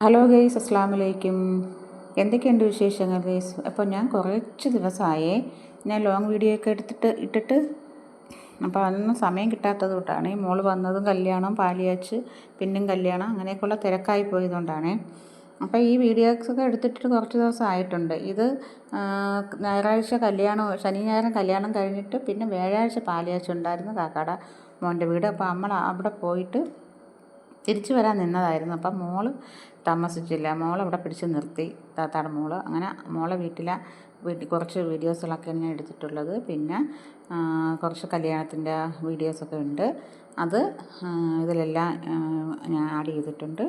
Hello guys അസ്സാം വലൈക്കും എന്തൊക്കെയുണ്ട് വിശേഷങ്ങൾ ഗെയ്സ് അപ്പോൾ ഞാൻ കുറച്ച് ദിവസമായേ ഞാൻ ലോങ് വീഡിയോ ഒക്കെ എടുത്തിട്ട് ഇട്ടിട്ട് അപ്പോൾ അതൊന്നും സമയം കിട്ടാത്തത് കൊണ്ടാണ്. ഈ മോൾ വന്നതും കല്യാണം പാലിയാച്ച് പിന്നും കല്യാണം അങ്ങനെയൊക്കെയുള്ള തിരക്കായി പോയതുകൊണ്ടാണ്. അപ്പോൾ ഈ വീഡിയോസ് ഒക്കെ എടുത്തിട്ട് കുറച്ച് ദിവസം ആയിട്ടുണ്ട്. ഇത് ഞായറാഴ്ച കല്യാണം ശനി ഞായറും കല്യാണം കഴിഞ്ഞിട്ട് പിന്നെ വ്യാഴാഴ്ച പാലിയാച്ച് ഉണ്ടായിരുന്നു കാക്കാട മോന്റെ വീട്. അപ്പോൾ നമ്മൾ അവിടെ പോയിട്ട് തിരിച്ചു വരാൻ നിന്നതായിരുന്നു. അപ്പം മോൾ താമസിച്ചില്ല. മോൾ അവിടെ പിടിച്ച് നിർത്തി. താത്താടെ മോൾ അങ്ങനെ മോളെ വീട്ടിലെ വീട്ടിൽ കുറച്ച് വീഡിയോസുകളൊക്കെയാണ് ഞാൻ എടുത്തിട്ടുള്ളത്. പിന്നെ കുറച്ച് കല്യാണത്തിന്റെ വീഡിയോസൊക്കെ ഉണ്ട്. അത് ഇതിലെല്ലാം ഞാൻ ആഡ് ചെയ്തിട്ടുണ്ട്.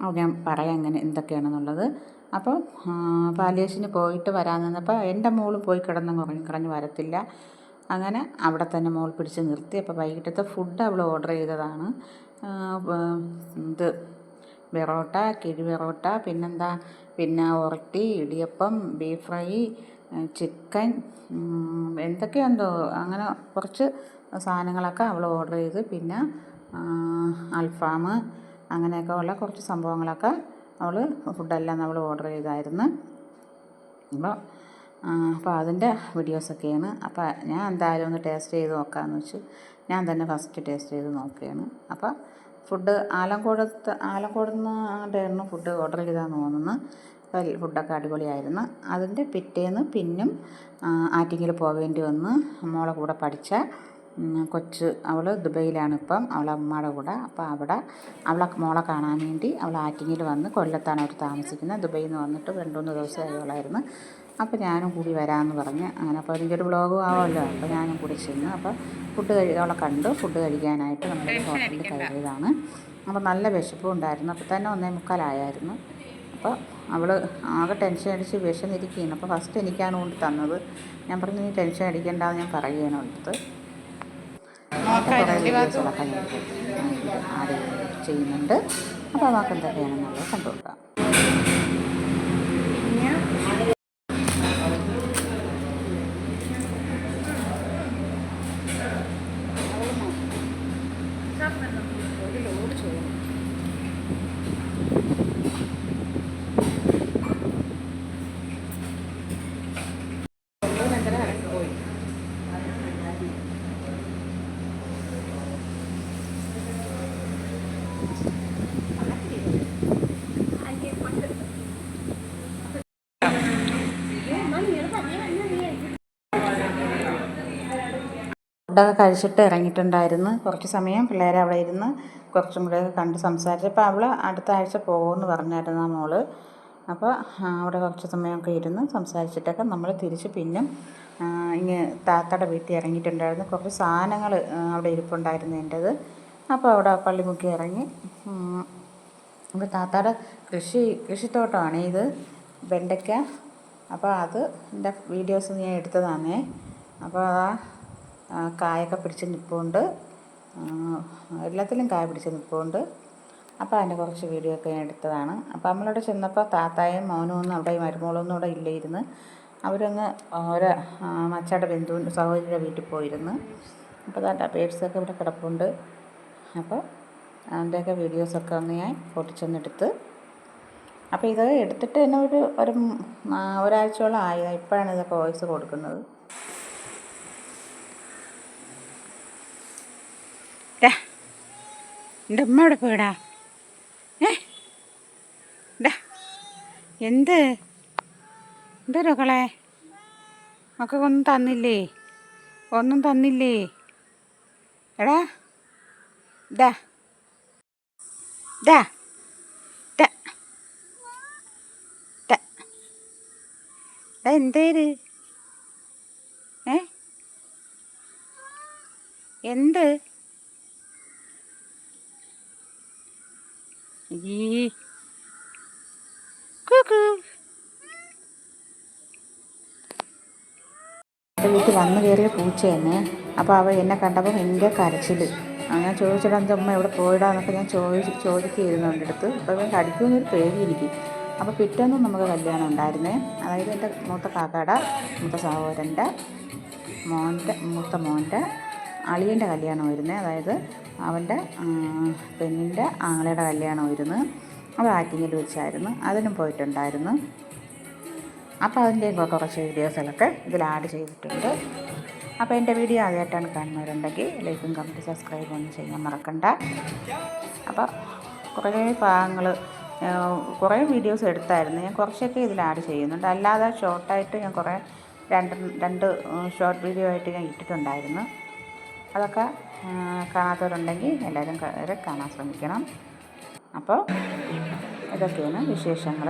അത് ഞാൻ പറയാം എങ്ങനെ എന്തൊക്കെയാണെന്നുള്ളത്. അപ്പോൾ പാലിയേഷന് പോയിട്ട് വരാൻ നിന്നപ്പോൾ എന്റെ മോൾ പോയി കിടന്ന് കുറഞ്ഞ് കുറഞ്ഞ് വരത്തില്ല. അങ്ങനെ അവിടെ തന്നെ മോൾ പിടിച്ച് നിർത്തി. അപ്പോൾ വൈകിട്ടത്തെ ഫുഡ് അവൾ ഓർഡർ ചെയ്തതാണ്. ഇത് വെറോട്ട കിഴി വെറോട്ട പിന്നെന്താ? പിന്നെ ഉറട്ടി ഇടിയപ്പം ബീഫ് ഫ്രൈ ചിക്കൻ എന്തൊക്കെയുണ്ടോ അങ്ങനെ കുറച്ച് സാധനങ്ങളൊക്കെ അവൾ ഓർഡർ ചെയ്ത്. പിന്നെ അൽഫാം അങ്ങനെയൊക്കെ ഉള്ള കുറച്ച് സംഭവങ്ങളൊക്കെ അവൾ ഫുഡെല്ലാം അവൾ ഓർഡർ ചെയ്തായിരുന്നു. അപ്പോൾ അപ്പോൾ അതിന്റെ വീഡിയോസൊക്കെയാണ്. അപ്പോൾ ഞാൻ എന്തായാലും ഒന്ന് ടേസ്റ്റ് ചെയ്ത് നോക്കാമെന്ന് വെച്ച് ഞാൻ തന്നെ ഫസ്റ്റ് ടേസ്റ്റ് ചെയ്ത് നോക്കുകയാണ്. അപ്പോൾ ഫുഡ് ആലങ്കോടത്ത് ആലങ്കോട് നിന്ന് ഫുഡ് ഓർഡർ ചെയ്താന്ന് തോന്നുന്നു. ഫുഡൊക്കെ അടിപൊളിയായിരുന്നു. അതിന്റെ പിറ്റേന്ന് പിന്നും ആറ്റിങ്ങിൽ പോവേണ്ടി വന്ന് മോളെ കൂടെ പഠിച്ച കൊച്ച് അവൾ ദുബൈയിലാണ് ഇപ്പം. അവളെ അമ്മയുടെ കൂടെ. അപ്പോൾ അവിടെ അവളെ മോളെ കാണാൻ വേണ്ടി അവൾ ആറ്റിങ്ങിൽ വന്ന് കൊല്ലത്താണ് അവർ താമസിക്കുന്നത്. ദുബൈയിൽ നിന്ന് വന്നിട്ട് രണ്ടു മൂന്ന് ദിവസമായി ആയോളായിരുന്നു അപ്പോൾ ഞാനും കൂടി വരാമെന്ന് പറഞ്ഞ്. അങ്ങനെ അപ്പോൾ എനിക്കൊരു വ്ളോഗും ആവുമല്ലോ. അപ്പോൾ ഞാനും കൂടി ചെന്ന് അപ്പോൾ ഫുഡ് കഴി അവളെ കണ്ടു. ഫുഡ് കഴിക്കാനായിട്ട് നമ്മൾ ഹോട്ടലിൽ കയറിയതാണ്. അപ്പോൾ നല്ല വിശപ്പും ഉണ്ടായിരുന്നു. അപ്പോൾ തന്നെ ഒന്നേ മുക്കാലായിരുന്നു അപ്പോൾ അവൾ ആകെ ടെൻഷൻ അടിച്ച് വിശന്നിരിക്കുകയാണ്. അപ്പോൾ ഫസ്റ്റ് എനിക്കാണ് കൊണ്ട് തന്നത്. ഞാൻ പറഞ്ഞു നീ ടെൻഷൻ അടിക്കേണ്ടെന്ന് ഞാൻ പറയുകയാണ് അടുത്ത് കുറേ അപ്പോൾ ഞാൻ ആഡ് ചെയ്യുന്നുണ്ട്. അപ്പോൾ നമുക്ക് എന്തൊക്കെയാണെന്നുള്ളത് കണ്ടുകൊടുക്കാം ഫുഡൊക്കെ കഴിച്ചിട്ട് ഇറങ്ങിയിട്ടുണ്ടായിരുന്നു. കുറച്ച് സമയം പിള്ളേരെ അവിടെ ഇരുന്ന് കുറച്ചും കൂടെ കണ്ട് സംസാരിച്ചപ്പോൾ അവൾ അടുത്ത ആഴ്ച പോകുമെന്ന് പറഞ്ഞായിരുന്നു ആ മോൾ. അപ്പോൾ അവിടെ കുറച്ച് സമയമൊക്കെ ഇരുന്ന് സംസാരിച്ചിട്ടൊക്കെ നമ്മൾ തിരിച്ച് പിന്നെ ഇങ്ങനെ ഇങ്ങ് താത്തയുടെ വീട്ടിൽ ഇറങ്ങിയിട്ടുണ്ടായിരുന്നു. കുറച്ച് സാധനങ്ങൾ അവിടെ ഇരിപ്പുണ്ടായിരുന്നു എന്റേത്. അപ്പോൾ അവിടെ പള്ളിമുക്കി ഇറങ്ങി. അപ്പോൾ താത്താടെ കൃഷി കൃഷിത്തോട്ടമാണ് ഇത് വെണ്ടയ്ക്ക. അപ്പോൾ അത് എന്റെ വീഡിയോസ് ഞാൻ എടുത്തതാണേ. അപ്പോൾ ആ, കായൊക്കെ പിടിച്ച് നിൽപ്പുണ്ട് എല്ലാത്തിലും കായ പിടിച്ച് നിൽപ്പുണ്ട് അപ്പോൾ അതിന്റെ കുറച്ച് വീഡിയോ ഒക്കെ ഞാൻ എടുത്തതാണ്. അപ്പോൾ നമ്മളവിടെ ചെന്നപ്പോൾ താത്തായും മോനും ഒന്നും അവിടെ മരുമോളൊന്നും അവിടെ ഇല്ലായിരുന്നു. അവരങ്ങ് ഓരോ മച്ചയുടെ ബന്ധുവിന്റെ സഹോദരിയുടെ വീട്ടിൽ പോയിരുന്നു. അപ്പോൾ താത്ത പേഴ്സൊക്കെ ഇവിടെ കിടപ്പുണ്ട്. അപ്പോൾ അതിന്റെയൊക്കെ വീഡിയോസൊക്കെ ഒന്ന് ഞാൻ പൊട്ടിച്ചെന്നെടുത്ത്. അപ്പോൾ ഇത് എടുത്തിട്ട് തന്നെ ഒരു ഒരു ഒരാഴ്ചയോളം ആയി. ഇപ്പോഴാണ് ഇതൊക്കെ വോയിസ് കൊടുക്കുന്നത്. ഡാ എന്റെ ഉമ്മ അവിടെ പോയിടാ? ഏ? എന്ത്? എന്താ മക്കളെ? മക്കൾക്കൊന്നും തന്നില്ലേ? ഒന്നും തന്നില്ലേ? എടാ ഡാ ഡാ എന്തേര് ഏ? എന്ത്? ഈ വീട്ടിൽ വന്നു കയറിയ പൂച്ച അപ്പോൾ അവ എന്നെ കണ്ടപ്പോൾ ഭയങ്കര കരച്ചിൽ. അങ്ങനെ എന്റെ അമ്മ എവിടെ പോയിടാന്നൊക്കെ ഞാൻ ചോദിച്ച് ചോദിക്കുകയായിരുന്നു എന്റെ അടുത്ത്. അപ്പോൾ ഞാൻ കടിക്കുന്നൊരു പേടിയിരിക്കും അപ്പോൾ പിറ്റേന്നും നമുക്ക് കല്യാണം ഉണ്ടായിരുന്നേ. അതായത് എന്റെ മൂത്ത കാക്കയുടെ മൂത്ത സഹോദരന്റെ മോന്റെ മൂത്ത മോന്റെ അളിയന്റെ കല്യാണമായിരുന്നേ അതായത് അവന്റെ പെണ്ണിന്റെ ആങ്ങളയുടെ കല്യാണമായിരുന്നു അത് ആറ്റിങ്ങിൽ വെച്ചായിരുന്നു. അതിനും പോയിട്ടുണ്ടായിരുന്നു. അപ്പോൾ അതിന്റെയും കുറച്ച് വീഡിയോസിലൊക്കെ ഇതിൽ ആഡ് ചെയ്തിട്ടുണ്ട്. അപ്പോൾ എന്റെ വീഡിയോ ആദ്യമായിട്ടാണ് കാണുന്നവരുണ്ടെങ്കിൽ ലൈക്കും കമന്റ് സബ്സ്ക്രൈബും ഒന്നും ചെയ്യാൻ മറക്കണ്ട. അപ്പോൾ കുറേ ഭാഗങ്ങൾ കുറേ വീഡിയോസ് എടുത്തായിരുന്നു. ഞാൻ കുറച്ചൊക്കെ ഇതിൽ ആഡ് ചെയ്യുന്നുണ്ട്. അല്ലാതെ ഷോർട്ടായിട്ട് ഞാൻ കുറേ രണ്ട് രണ്ട് ഷോർട്ട് വീഡിയോ ആയിട്ട് ഞാൻ ഇട്ടിട്ടുണ്ടായിരുന്നു. അതൊക്കെ കാണാത്തവരുണ്ടെങ്കിൽ എല്ലാവരും വരെ കാണാൻ ശ്രമിക്കണം. അപ്പോൾ ഇതൊക്കെയാണ് വിശേഷങ്ങൾ.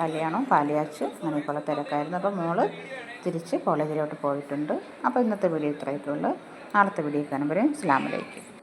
കല്യാണം പാലിയാച്ച് അങ്ങനെയൊക്കെയുള്ള തിരക്കായിരുന്നു. അപ്പോൾ മോൾ തിരിച്ച് കോളേജിലോട്ട് പോയിട്ടുണ്ട്. അപ്പോൾ ഇന്നത്തെ വീഡിയോ ഇത്രയൊക്കെ ഉള്ളൂ. നാളത്തെ വീഡിയോ കാണുമ്പോഴേ അസ്ലാമലൈക്കും